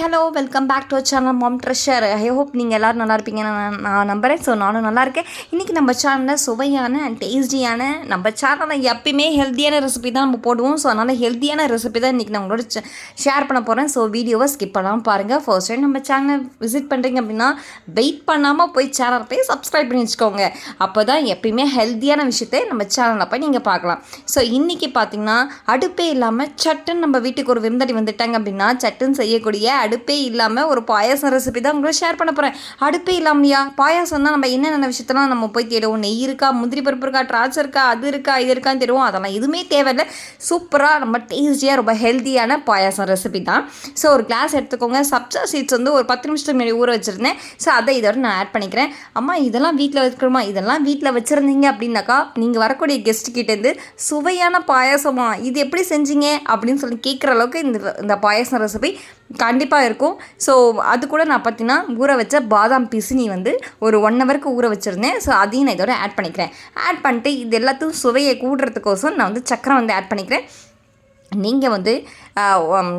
Hello welcome back to channel mom treasure. I hope நீங்கள் எல்லோரும் நல்லா இருப்பீங்கன்னு நான் நான் நம்புகிறேன் ஸோ நானும் நல்லா இருக்கேன். இன்றைக்கி நம்ம சேனலில் சுவையான அண்ட் டேஸ்டியான நம்ம சேனலில் எப்பயுமே ஹெல்த்தியான ரெசிபி தான் நம்ம போடுவோம். ஸோ அதனால் ஹெல்த்தியான ரெசிபி தான் இன்றைக்கி நான் உங்களோட ஷேர் பண்ண போகிறேன் ஸோ வீடியோவை ஸ்கிப் பண்ணாமல் பாருங்கள் ஃபர்ஸ்ட் டைம் நம்ம சேனலை விசிட் பண்ணுறீங்க அப்படின்னா வெயிட் பண்ணாமல் போய் சேனல் போய் சப்ஸ்கிரைப் பண்ணி வச்சுக்கோங்க. அப்போ தான் எப்பயுமே ஹெல்த்தியான விஷயத்தை நம்ம சேனலில் போய் நீங்கள் பார்க்கலாம். ஸோ இன்றைக்கி பார்த்தீங்கன்னா அடுப்பே இல்லாமல் சட்டுன்னு நம்ம வீட்டுக்கு ஒரு விருந்தடி வந்துட்டாங்க அப்படின்னா சட்டுன்னு செய்யக்கூடிய அடுப்பே இல்லாமல் ஒரு பாயாசம் ரெசிபி தான் உங்களை ஷேர் பண்ண போகிறேன் அடுப்பே இல்லாமையா பாயாசம் தான் நம்ம என்னென்ன விஷயத்தெல்லாம் நம்ம போய் தேடுவோம்? நெய் இருக்கா? முந்திரி பருப்பு இருக்கா? திராட்சை இருக்கா? அது இருக்கா? இது இருக்கான்னு தேடுவோம். அதெல்லாம் எதுவுமே தேவையில்லை. சூப்பராக ரொம்ப டேஸ்டியாக ரொம்ப ஹெல்த்தியான பாயாசம் ரெசிபி தான். ஸோ ஒரு கிளாஸ் எடுத்துக்கோங்க. சப்ஜா சீட்ஸ் வந்து ஒரு பத்து நிமிஷத்துக்கு முன்னாடி ஊற வச்சுருந்தேன். ஸோ அதை இதோட நான் ஆட் பண்ணிக்கிறேன். அம்மா இதெல்லாம் வீட்டில் வைக்கணுமா? இதெல்லாம் வீட்டில் வச்சுருந்தீங்க அப்படின்னாக்கா நீங்கள் வரக்கூடிய கெஸ்ட் கிட்டேருந்து சுவையான பாயாசமா இது எப்படி செஞ்சீங்க? அப்படின்னு சொல்லி கேட்குற அளவுக்கு இந்த இந்த பாயாசம் ரெசிபி கண்டிப்பாக இருக்கும். ஸோ அது கூட நான் பார்த்தீங்கன்னா ஊற வச்ச பாதாம் பிசினி வந்து ஒரு ஒன் ஹவருக்கு ஊற வச்சுருந்தேன். ஸோ அதையும் நான் இதோட ஆட் பண்ணிக்கிறேன். ஆட் பண்ணிட்டு இது எல்லாத்தையும் சுவையை கூடுறதுக்கோசம் நான் வந்து சக்கரை வந்து ஆட் பண்ணிக்கிறேன். நீங்கள் வந்து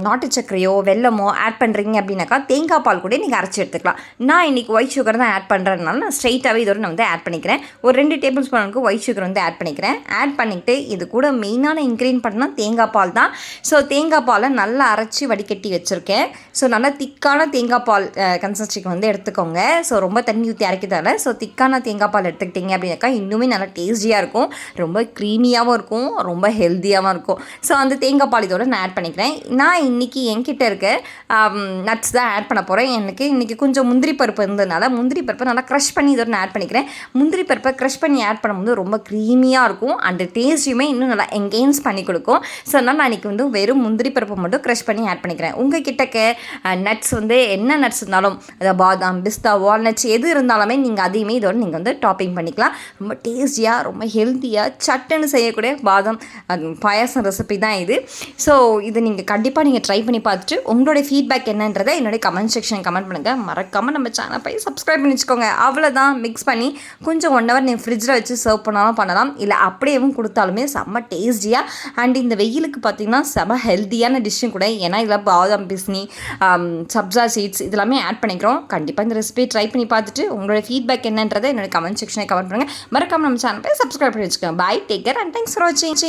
நாட்டு சர்க்கரையோ வெல்லமோ ஆட் பண்ணுறீங்க அப்படின்னாக்கா தேங்காய் பால் கூட நீங்கள் அரைச்சி எடுத்துக்கலாம். நான் இன்றைக்கி ஒயிட் சுகர் தான் ஆட் பண்ணுறதுனால நான் ஸ்ட்ரைட்டாகவே இதோட நான் வந்து ஆட் பண்ணிக்கிறேன். ஒரு ரெண்டு டேபிள் ஸ்பூனுக்கு ஒயிட் சுகர் வந்து ஆட் பண்ணிக்கிறேன். ஆட் பண்ணிவிட்டு இது கூட மெயினான இன்க்ரீன் பண்ணால் தேங்காய் பால் தான். ஸோ தேங்காய் பாலை நல்லா அரைச்சி வடிகட்டி வச்சுருக்கேன். ஸோ நல்லா திக்கான தேங்காய் பால் கன்சிஸ்டன்சிக்கு வந்து எடுத்துக்கோங்க. ஸோ ரொம்ப தண்ணி ஊற்றி அரைக்கிறதால ஸோ திக்கான தேங்காய் பால் எடுத்துக்கிட்டிங்க அப்படின்னாக்கா இன்னுமே நல்லா டேஸ்டியாக இருக்கும். ரொம்ப க்ரீமியாகவும் இருக்கும். ரொம்ப ஹெல்த்தியாகவும் இருக்கும். ஸோ அந்த தேங்காய் பால் இதோட நான் ஆட் பண்ணிக்கிறேன். நான் இன்றைக்கி என்கிட்ட இருக்க um, நட்ஸ் தான் ஆட் பண்ண போகிறேன் எனக்கு இன்றைக்கி கொஞ்சம் முந்திரி பருப்பு இருந்ததுனால முந்திரி பருப்பை நல்லா க்ரஷ் பண்ணி இதோட நான் ஆட் பண்ணிக்கிறேன். முந்திரி பருப்பை க்ரஷ் பண்ணி ஆட் பண்ணும்போது ரொம்ப க்ரீமியாக இருக்கும். அண்ட் டேஸ்ட்டையுமே இன்னும் நல்லா என்கேன்ஸ் பண்ணி கொடுக்கும். ஸோ அதனால் நான் இன்றைக்கி வந்து வெறும் முந்திரி பருப்பை மட்டும் க்ரஷ் பண்ணி ஆட் பண்ணிக்கிறேன். உங்கள் கிட்டக்க நட்ஸ் uh, வந்து என்ன நட்ஸ் இருந்தாலும் அதாவது பாதாம் பிஸ்தா வால்நட்ஸ் எது இருந்தாலுமே நீங்கள் அதையுமே இதோட நீங்கள் வந்து டாப்பிங் பண்ணிக்கலாம். ரொம்ப டேஸ்டியாக ரொம்ப ஹெல்த்தியாக சட்டுன்னு செய்யக்கூடிய பாதாம் பாயாசம் ரெசிபி தான் இது. ஸோ இது நீங்கள் கண்டிப்பாக நீங்கள் ட்ரை பண்ணி பார்த்துட்டு உங்களுடைய ஃபீட்பேக் என்னன்றதை என்னுடைய கமெண்ட் செக்ஷன் கமெண்ட் பண்ணுங்கள் மறக்காமல் நம்ம சேனல் போய் சப்ஸ்கிரைப் பண்ணி வச்சுக்கோங்க அவ்வளோதான் மிக்ஸ் பண்ணி கொஞ்சம் ஒன் ஹவர் நீங்கள் ஃப்ரிட்ஜில் வச்சு சர்வ் பண்ணாலும் பண்ணலாம். இல்லை அப்படியேவும் கொடுத்தாலுமே செம்ம டேஸ்டியாக அண்ட் இந்த வெயிலுக்கு பார்த்திங்கன்னா செம்ம ஹெல்த்தியான டிஷ்ஷும் கூட. ஏன்னா இதில் பாதாம் பிஸ்னி சப்ஜா சீட்ஸ் இதெல்லாமே ஆட் பண்ணிக்கிறோம். கண்டிப்பாக இந்த ரெசிபி ட்ரை பண்ணி பார்த்துட்டு உங்களோட ஃபீட்பேக் என்னன்றதை என்னோட கமெண்ட் செக்ஷனை கமெண்ட் பண்ணுங்கள் மறக்காமல் நம்ம சேனல் போய் சப்ஸ்கிரைப் பண்ணி வச்சுக்கோங்க. Bye take care and thanks for வாட்சிங்